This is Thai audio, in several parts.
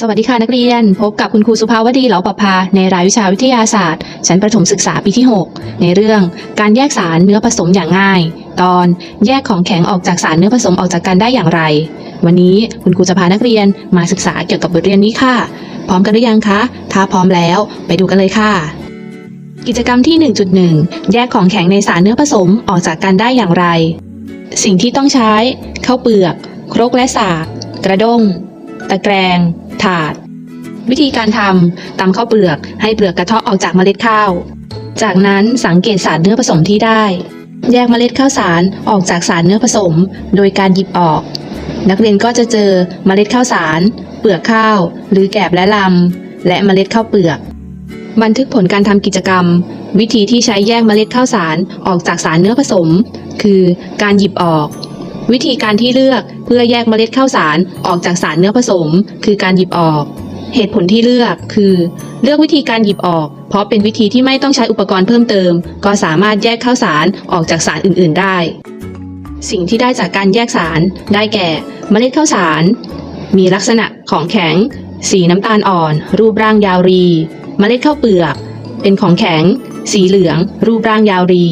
สวัสดีค่ะนักเรียน พบกับคุณครูสุภาวดีเหลาประภาในรายวิชาวิทยาศาสตร์ ชั้นประถมศึกษาปีที่ 6 ในเรื่องการแยกสารเนื้อผสมอย่างง่าย ตอนแยกของแข็งออกจากสารเนื้อผสมออกจากกันได้อย่างไร วันนี้คุณครูจะพานักเรียนมาศึกษาเกี่ยวกับบทเรียนนี้ค่ะ พร้อมกันหรือยังคะถ้าพร้อมแล้วไปดูกันเลยค่ะ กิจกรรมที่ 1.1 แยกของแข็งในสารเนื้อผสมออกจากกันได้อย่างไร สิ่งที่ต้องใช้ข้าวเปลือก ครกและสาก กระด้ง ตะแกรง ถาด วิธีการทำตำข้าวเปลือกให้เปลือกกระเทาะออกจากเมล็ดข้าว จากนั้นสังเกตสารเนื้อผสมที่ได้ แยกเมล็ดข้าวสารออกจากสารเนื้อผสม โดยการหยิบออก นักเรียนก็จะเจอเมล็ดข้าวสาร เปลือกข้าว หรือแกบและลำและเมล็ดข้าวเปลือก บันทึกผลการทำกิจกรรม วิธีที่ใช้แยกเมล็ดข้าวสารออกจากสารเนื้อผสม คือการหยิบออกวิธีการที่เลือก เพื่อแยกเมล็ดข้าวสารออกจากสารเนื้อผสม คือการหยิบออก เหตุผลที่เลือกคือ เลือกวิธีการหยิบออก เพราะเป็นวิธีที่ไม่ต้องใช้อุปกรณ์เพิ่มเติม ก็สามารถแยกข้าวสารออกจากสารอื่น ๆ ได้ สิ่งที่ได้จากการแยกสารได้แก่ เมล็ดข้าวสาร มีลักษณะของแข็ง สีน้ำตาลอ่อน รูปร่างยาวรี เมล็ดข้าวเปลือก เป็นของแข็ง สีเหลือง รูปร่างยาวรี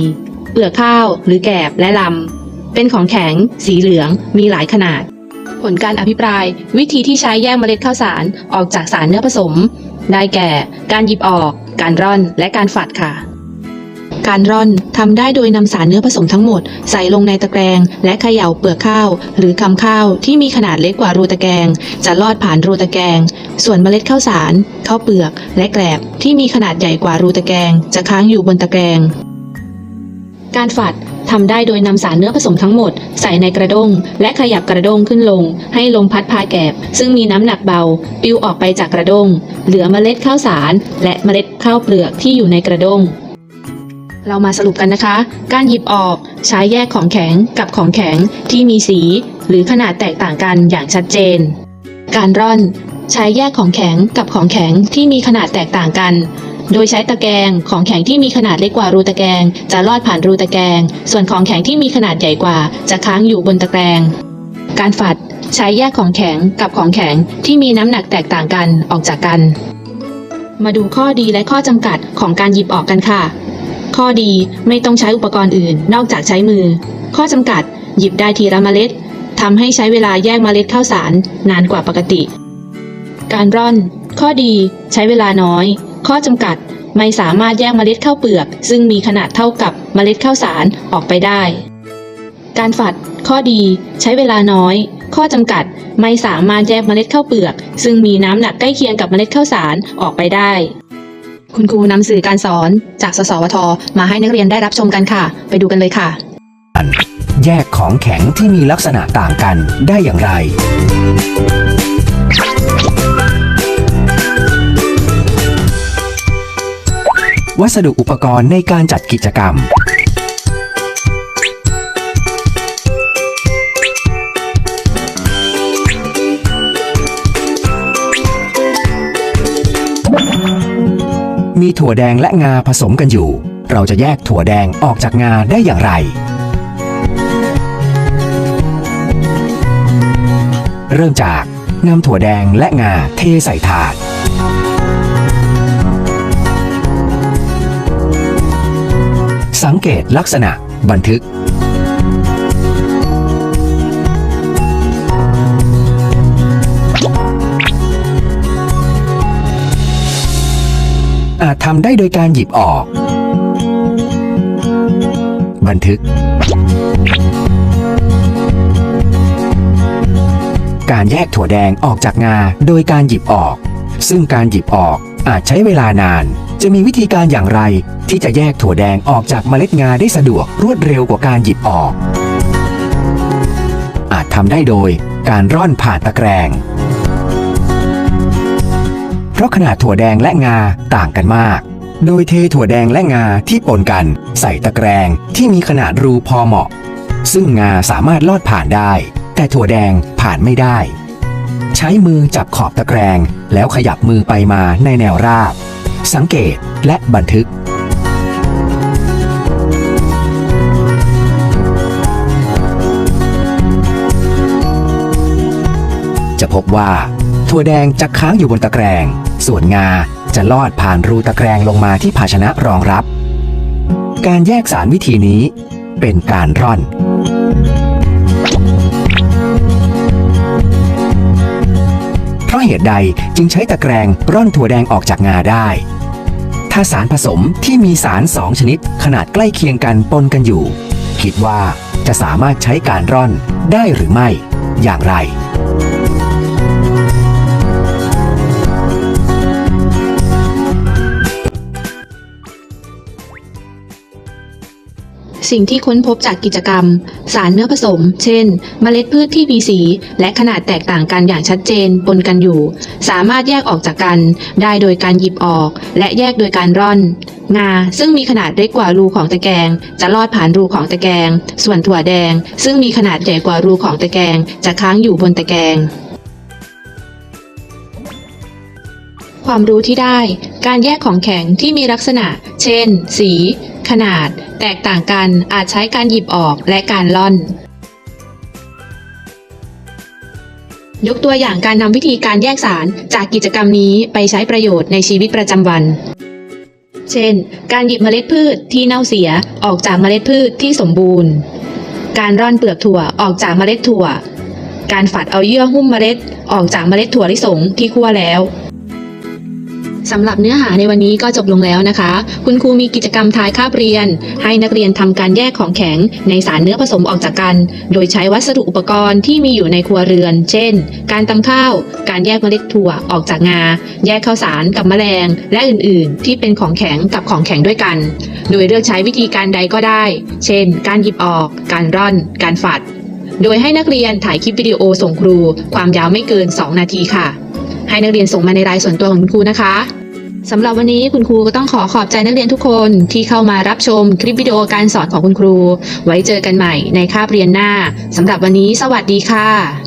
เปลือกข้าวหรือแกบและลำ เป็นของแข็ง สีเหลือง มีหลายขนาด ผลการอภิปราย วิธีที่ใช้แยกเมล็ดข้าวสารออกจากสารเนื้อผสม ได้แก่ การหยิบออก การร่อน และการฝัดค่ะ การร่อนทำได้โดยนำสารเนื้อผสมทั้งหมด ใส่ลงในตะแกรงและเขย่าเปลือกข้าว หรือคำข้าวที่มีขนาดเล็กกว่ารูตะแกรงจะลอดผ่านรูตะแกรงส่วนเมล็ดข้าวสารข้าวเปลือก และแกลบที่มีขนาดใหญ่กว่ารูตะแกรงจะค้างอยู่บนตะแกรงการฝัด ทำได้โดยนำสารเนื้อผสมทั้งหมด ใส่ในกระด้ง และขยับกระด้งขึ้นลง ให้ลมพัดพาแกบ ซึ่งมีน้ำหนักเบาปลิวออกไปจากกระด้ง เหลือเมล็ดข้าวสาร และเมล็ดข้าวเปลือกที่อยู่ในกระด้งเรามาสรุปกันนะคะ การหยิบออกใช้แยกของแข็งกับของแข็งที่มีสี หรือขนาดแตกต่างกันอย่างชัดเจน การร่อน ใช้แยกของแข็งกับของแข็งที่มีขนาดแตกต่างกัน โดยใช้ตะแกรงของแข็งที่มีขนาดเล็กกว่ารูตะแกรงจะลอดผ่านรูตะแกรงส่วนของแข็งที่มีขนาดใหญ่กว่า จะค้างอยู่บนตะแกรงการฝัดใช้แยกของแข็งกับของแข็งที่มีน้ำหนักแตกต่างกันออกจากกัน มาดูข้อดีและข้อจำกัดของการหยิบออกกันค่ะ ข้อดีไม่ต้องใช้อุปกรณ์อื่น นอกจากใช้มือ ข้อจำกัด หยิบได้ทีละเมล็ดทำให้ใช้เวลาแยกเมล็ดข้าวสารนานกว่าปกติ การร่อน ข้อดีใช้เวลาน้อย ข้อจำกัดไม่สามารถแยกเมล็ดข้าวเปลือก ซึ่งมีขนาดเท่ากับเมล็ดข้าวสารออกไปได้ การฝัด ข้อดีใช้เวลาน้อย ข้อจำกัดไม่สามารถแยกเมล็ดข้าวเปลือก ซึ่งมีน้ำหนักใกล้เคียงกับเมล็ดข้าวสารออกไปได้ คุณครูนำสื่อการสอนจากสสวท มาให้นักเรียนได้รับชมกันค่ะ ไปดูกันเลยค่ะ แยกของแข็งที่มีลักษณะต่างกันได้อย่างไร วัสดุอุปกรณ์ในการจัดกิจกรรม มีถั่วแดงและงาผสมกันอยู่ เราจะแยกถั่วแดงออกจากงาได้อย่างไร เริ่มจากนำถั่วแดงและงาเทใส่ถาด สังเกตลักษณะ บันทึก อาจทำได้โดยการหยิบออก บันทึก การแยกถั่วแดงออกจากงาโดยการหยิบออก ซึ่งการหยิบออกอาจใช้เวลานาน จะมีวิธีการอย่างไร ที่จะแยกถั่วแดงออกจากเมล็ดงาได้สะดวกรวดเร็วกว่าการหยิบออก อาจทำได้โดยการร่อนผ่านตะแกรงเพราะขนาดถั่วแดงและงาต่างกันมาก โดยเทถั่วแดงและงาที่ปนกัน ใส่ตะแกรงที่มีขนาดรูพอเหมาะ ซึ่งงาสามารถลอดผ่านได้ แต่ถั่วแดงผ่านไม่ได้ ใช้มือจับขอบตะแกรงแล้วขยับมือไปมาในแนวราบ สังเกตและบันทึก จะพบว่า ถั่วแดงจะค้างอยู่บนตะแกรง ส่วนงาจะลอดผ่านรูตะแกรงลงมาที่ภาชนะรองรับ การแยกสารวิธีนี้เป็นการร่อนเพราะเหตุใดจึงใช้ตะแกรงร่อนถั่วแดงออกจากงาได้ ถ้าสารผสมที่มีสารสองชนิด ขนาดใกล้เคียงกันปนกันอยู่ คิดว่าจะสามารถใช้การร่อนได้หรือไม่ อย่างไร สิ่งที่ค้นพบจากกิจกรรม สารเนื้อผสม เช่น เมล็ดพืชที่มีสี และขนาดแตกต่างกันอย่างชัดเจนปนกันอยู่ สามารถแยกออกจากกัน ได้โดยการหยิบออก และแยกโดยการร่อน งา ซึ่งมีขนาดเล็กกว่ารูของตะแกรงจะลอดผ่านรูของตะแกรงส่วนถั่วแดง ซึ่งมีขนาดใหญ่กว่ารูของตะแกรงจะค้างอยู่บนตะแกรง ความรู้ที่ได้ การแยกของแข็งที่มีลักษณะ เช่น สี ขนาด แตกต่างกันอาจใช้การหยิบออกและการล่อน ยกตัวอย่างการนำวิธีการแยกสารจากกิจกรรมนี้ไปใช้ประโยชน์ในชีวิตประจำวัน เช่น การหยิบเมล็ดพืชที่เน่าเสียออกจากเมล็ดพืชที่สมบูรณ์ การร่อนเปลือกถั่วออกจากเมล็ดถั่ว การฝัดเอาเยื่อหุ้มเมล็ดออกจากเมล็ดถั่วลิสงที่คั่วแล้ว สำหรับเนื้อหาในวันนี้ก็จบลงแล้วนะคะ คุณครูมีกิจกรรมทายคาบเรียน ให้นักเรียนทำการแยกของแข็งในสารเนื้อผสมออกจากกัน โดยใช้วัสดุอุปกรณ์ที่มีอยู่ในครัวเรือน เช่น การตำข้าว การแยกเมล็ดถั่วออกจากงา แยกข้าวสารกับแมลง และอื่น ๆ ที่เป็นของแข็งกับของแข็งด้วยกัน โดยเลือกใช้วิธีการใดก็ได้ เช่น การหยิบออก การร่อน การฝัด โดยให้นักเรียนถ่ายคลิปวิดีโอส่งครู ความยาวไม่เกิน 2 นาทีค่ะ ให้นักเรียนส่งมาในรายส่วนตัวของคุณครูนะคะสำหรับวันนี้คุณครูก็ต้องขอขอบใจนักเรียนทุกคนที่เข้ามารับชมคลิปวิดีโอการสอนของคุณครู ไว้เจอกันใหม่ในคาบเรียนหน้าสำหรับวันนี้สวัสดีค่ะ